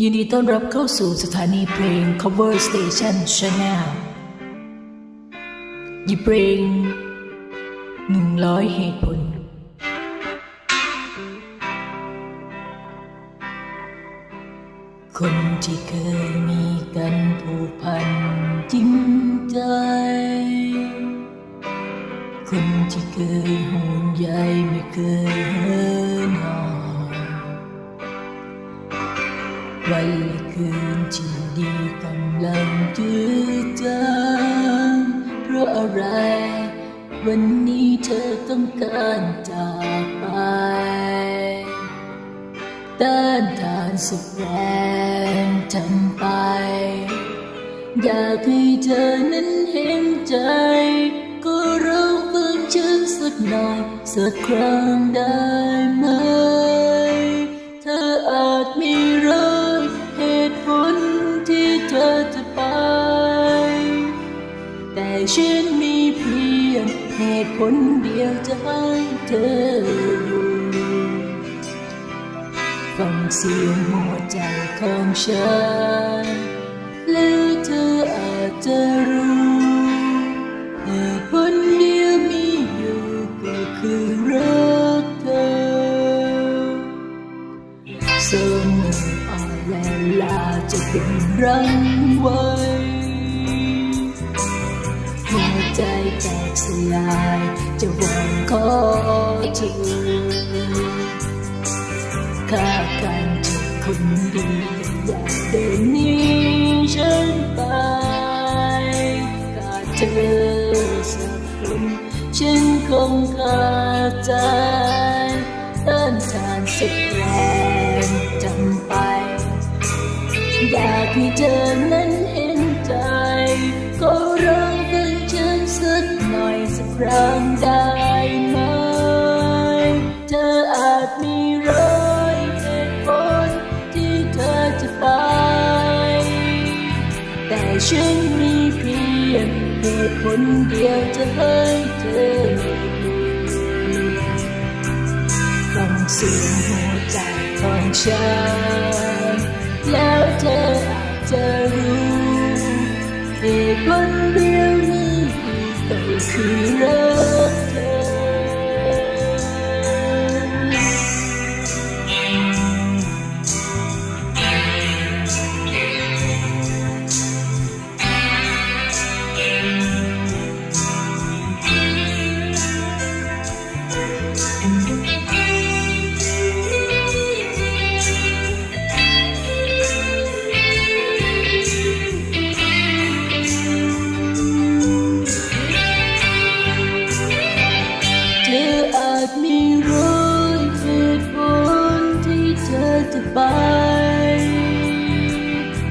ยินดีต้อนรับเข้าสู่สถานีเพลง Cover Station Channel หยิบเพลงหนึ่งร้อยเหตุผล คนที่เคยมีกันผูกพันจริงใจ คนที่เคยห่วงใยไม่เคย วันและคืนที่ดีกำลังจืดจางเพราะอะไร วันนี้เธอต้องการจากไป ต้านทานสุดแรงทำไป อยากให้เธอนั้นเห็นใจ ก็ร้องฟังฉันสักหน่อยสักครั้งได้ไหม แต่ฉันมีเพียงเหตุผลเดียวจะให้เธออยู่ฟังเสียงหัวใจของฉันแล้วเธออาจจะรู้เหตุผลเดียวมีอยู่ก็คือรักเธอเสมออ่อนเวลาจะเป็นรังไว้ จะหวังขอเธอข้ากันเธอคนดีอย่าเดินนี้ฉันไปขาเธอสักคนฉันคงขาดใจต้านทานสักแรงจำไป อยากให้เธอนั้นเห็นใจ ก็ร้องฟังฉันสักหน่อยสักครั้งได้ ฉันมีเพียงเหตุผลเดียวจะให้เธอฟังเสียงหัวใจของฉันแล้วเธออาจจะรู้เหตุผลเดียวนี้ก็คือ ไป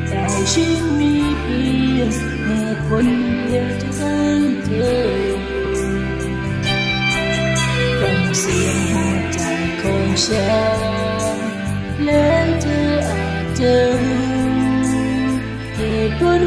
แต่ฉันมีเพียงเหตุผลเดียวจะให้เธอฟังเสียงหัวใจของฉันแล้วเธออาจจะรู้เหตุผล